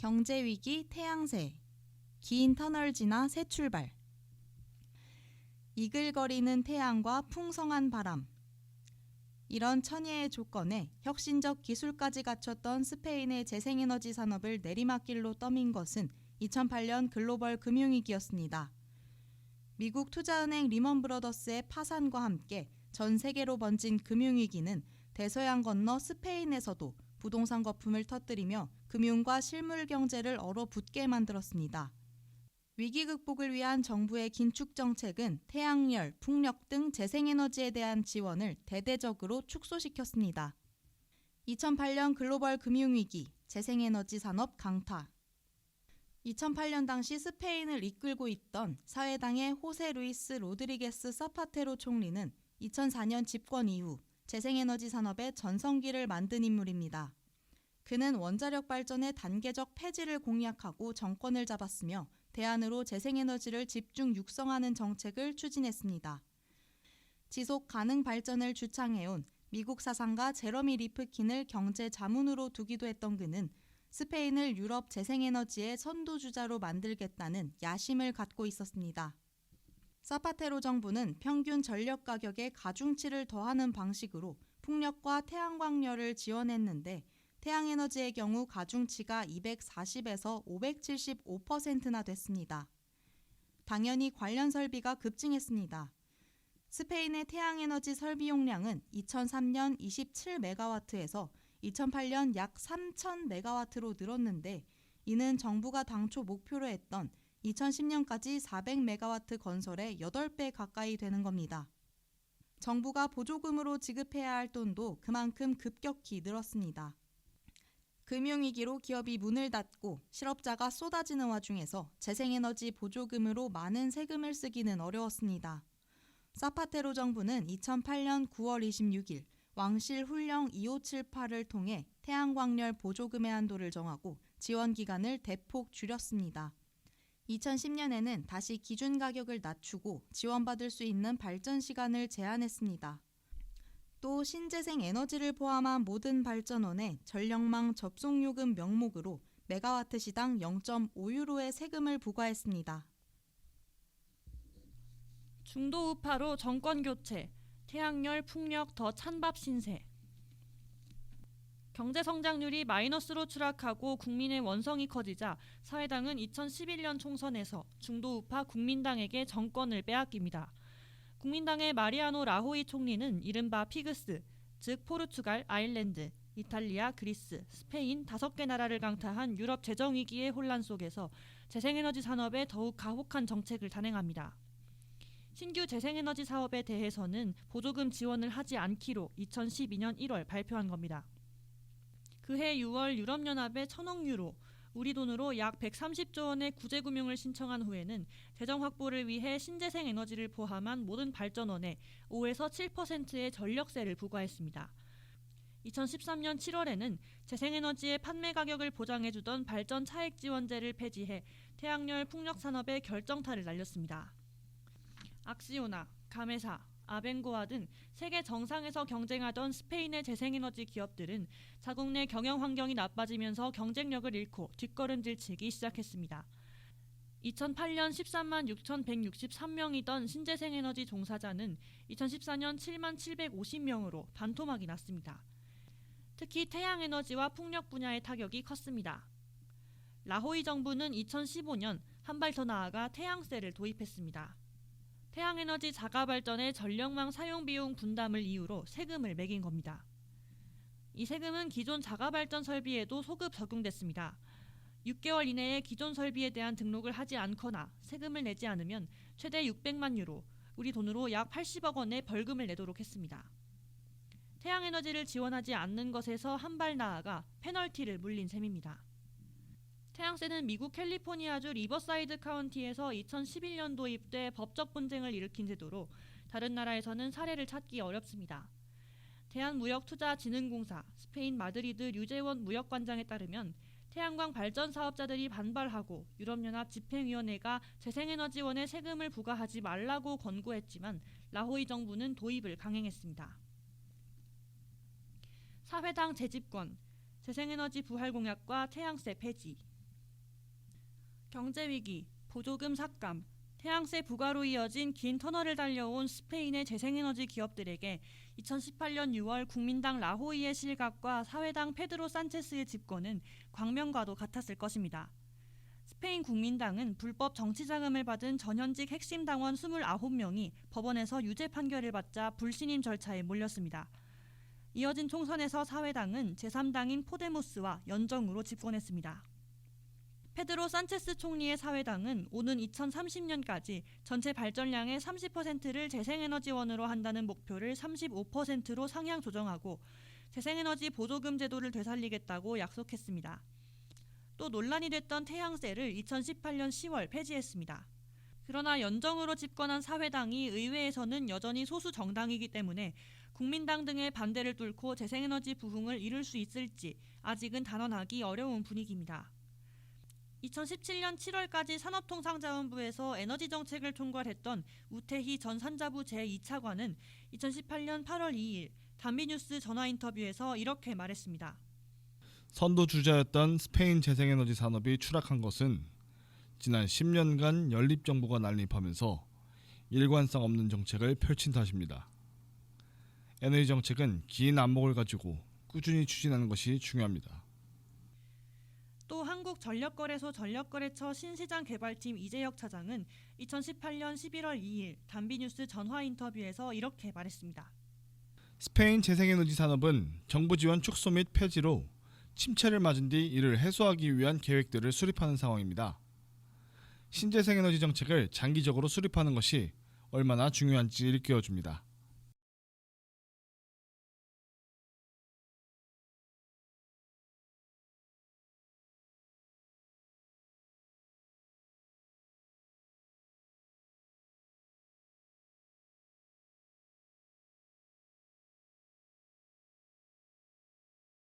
경제 위기 태양새, 긴 터널 지나 새 출발, 이글거리는 태양과 풍성한 바람. 이런 천혜의 조건에 혁신적 기술까지 갖췄던 스페인의 재생에너지 산업을 내리막길로 떠민 것은 2008년 글로벌 금융위기였습니다. 미국 투자은행 리먼 브러더스의 파산과 함께 전 세계로 번진 금융위기는 대서양 건너 스페인에서도 부동산 거품을 터뜨리며 금융과 실물 경제를 얼어붙게 만들었습니다. 위기 극복을 위한 정부의 긴축 정책은 태양열, 풍력 등 재생에너지에 대한 지원을 대대적으로 축소시켰습니다. 2008년 글로벌 금융위기, 재생에너지 산업 강타. 2008년 당시 스페인을 이끌고 있던 사회당의 호세 루이스 로드리게스 사파테로 총리는 2004년 집권 이후 재생에너지 산업의 전성기를 만든 인물입니다. 그는 원자력 발전의 단계적 폐지를 공약하고 정권을 잡았으며 대안으로 재생에너지를 집중 육성하는 정책을 추진했습니다. 지속 가능 발전을 주창해온 미국 사상가 제러미 리프킨을 경제 자문으로 두기도 했던 그는 스페인을 유럽 재생에너지의 선두주자로 만들겠다는 야심을 갖고 있었습니다. 사파테로 정부는 평균 전력 가격에 가중치를 더하는 방식으로 풍력과 태양광열을 지원했는데 태양에너지의 경우 가중치가 240에서 575%나 됐습니다. 당연히 관련 설비가 급증했습니다. 스페인의 태양에너지 설비 용량은 2003년 27메가와트에서 2008년 약 3,000메가와트로 늘었는데 이는 정부가 당초 목표로 했던 2010년까지 400메가와트 건설의 8배 가까이 되는 겁니다. 정부가 보조금으로 지급해야 할 돈도 그만큼 급격히 늘었습니다. 금융위기로 기업이 문을 닫고 실업자가 쏟아지는 와중에서 재생에너지 보조금으로 많은 세금을 쓰기는 어려웠습니다. 사파테로 정부는 2008년 9월 26일 왕실 훈령 2578을 통해 태양광열 보조금의 한도를 정하고 지원 기간을 대폭 줄였습니다. 2010년에는 다시 기준 가격을 낮추고 지원받을 수 있는 발전 시간을 제한했습니다. 또 신재생 에너지를 포함한 모든 발전원에 전력망 접속 요금 명목으로 메가와트 시당 0.5유로의 세금을 부과했습니다. 중도 우파로 정권 교체, 태양열 풍력 더 찬밥 신세. 경제 성장률이 마이너스로 추락하고 국민의 원성이 커지자 사회당은 2011년 총선에서 중도 우파 국민당에게 정권을 빼앗깁니다. 국민당의 마리아노 라호이 총리는 이른바 피그스, 즉 포르투갈, 아일랜드, 이탈리아, 그리스, 스페인 다섯 개 나라를 강타한 유럽 재정 위기의 혼란 속에서 재생에너지 산업에 더욱 가혹한 정책을 단행합니다. 신규 재생에너지 사업에 대해서는 보조금 지원을 하지 않기로 2012년 1월 발표한 겁니다. 그해 6월 유럽연합에 천억 유로, 우리 돈으로 약 130조 원의 구제 금융을 신청한 후에는 재정 확보를 위해 신재생 에너지를 포함한 모든 발전원에 5에서 7%의 전력세를 부과했습니다. 2013년 7월에는 재생에너지의 판매 가격을 보장해주던 발전 차액 지원제를 폐지해 태양열 풍력 산업에 결정타를 날렸습니다. 악시오나, 가메사, 아벤고아 등 세계 정상에서 경쟁하던 스페인의 재생에너지 기업들은 자국 내 경영 환경이 나빠지면서 경쟁력을 잃고 뒷걸음질치기 시작했습니다. 2008년 13만 6,163명이던 신재생에너지 종사자는 2014년 7만 750명으로 반토막이 났습니다. 특히 태양에너지와 풍력 분야의 타격이 컸습니다. 라호이 정부는 2015년 한 발 더 나아가 태양세를 도입했습니다. 태양에너지 자가 발전의 전력망 사용 비용 분담을 이유로 세금을 매긴 겁니다. 이 세금은 기존 자가 발전 설비에도 소급 적용됐습니다. 6개월 이내에 기존 설비에 대한 등록을 하지 않거나 세금을 내지 않으면 최대 600만 유로, 우리 돈으로 약 80억 원의 벌금을 내도록 했습니다. 태양에너지를 지원하지 않는 것에서 한 발 나아가 페널티를 물린 셈입니다. 태양세는 미국 캘리포니아주 리버사이드 카운티에서 2011년 도 입돼 법적 분쟁을 일으킨 제도로 다른 나라에서는 사례를 찾기 어렵습니다. 대한무역투자진흥공사 스페인 마드리드 류재원 무역관장에 따르면 태양광 발전 사업자들이 반발하고 유럽연합 집행위원회가 재생에너지원에 세금을 부과하지 말라고 권고했지만 라호이 정부는 도입을 강행했습니다. 사회당 재집권, 재생에너지 부활 공약과 태양세 폐지, 경제 위기, 보조금 삭감, 태양세 부과로 이어진 긴 터널을 달려온 스페인의 재생에너지 기업들에게 2018년 6월 국민당 라호이의 실각과 사회당 페드로 산체스의 집권은 광명과도 같았을 것입니다. 스페인 국민당은 불법 정치 자금을 받은 전현직 핵심 당원 29명이 법원에서 유죄 판결을 받자 불신임 절차에 몰렸습니다. 이어진 총선에서 사회당은 제3당인 포데모스와 연정으로 집권했습니다. 페드로 산체스 총리의 사회당은 오는 2030년까지 전체 발전량의 30%를 재생에너지원으로 한다는 목표를 35%로 상향 조정하고 재생에너지 보조금 제도를 되살리겠다고 약속했습니다. 또 논란이 됐던 태양세를 2018년 10월 폐지했습니다. 그러나 연정으로 집권한 사회당이 의회에서는 여전히 소수 정당이기 때문에 국민당 등의 반대를 뚫고 재생에너지 부흥을 이룰 수 있을지 아직은 단언하기 어려운 분위기입니다. 2017년 7월까지 산업통상자원부에서 에너지 정책을 총괄했던 우태희 전 산자부 제2차관은 2018년 8월 2일 단비뉴스 전화 인터뷰에서 이렇게 말했습니다. 선도 주자였던 스페인 재생에너지 산업이 추락한 것은 지난 10년간 연립 정부가 난립하면서 일관성 없는 정책을 펼친 탓입니다. 에너지 정책은 긴 안목을 가지고 꾸준히 추진하는 것이 중요합니다. 또 한국전력거래소 전력거래처 신시장 개발팀 이재혁 차장은 2018년 11월 2일 단비뉴스 전화 인터뷰에서 이렇게 말했습니다. 스페인 재생에너지 산업은 정부 지원 축소 및 폐지로 침체를 맞은 뒤 이를 해소하기 위한 계획들을 수립하는 상황입니다. 신재생에너지 정책을 장기적으로 수립하는 것이 얼마나 중요한지 일깨워줍니다.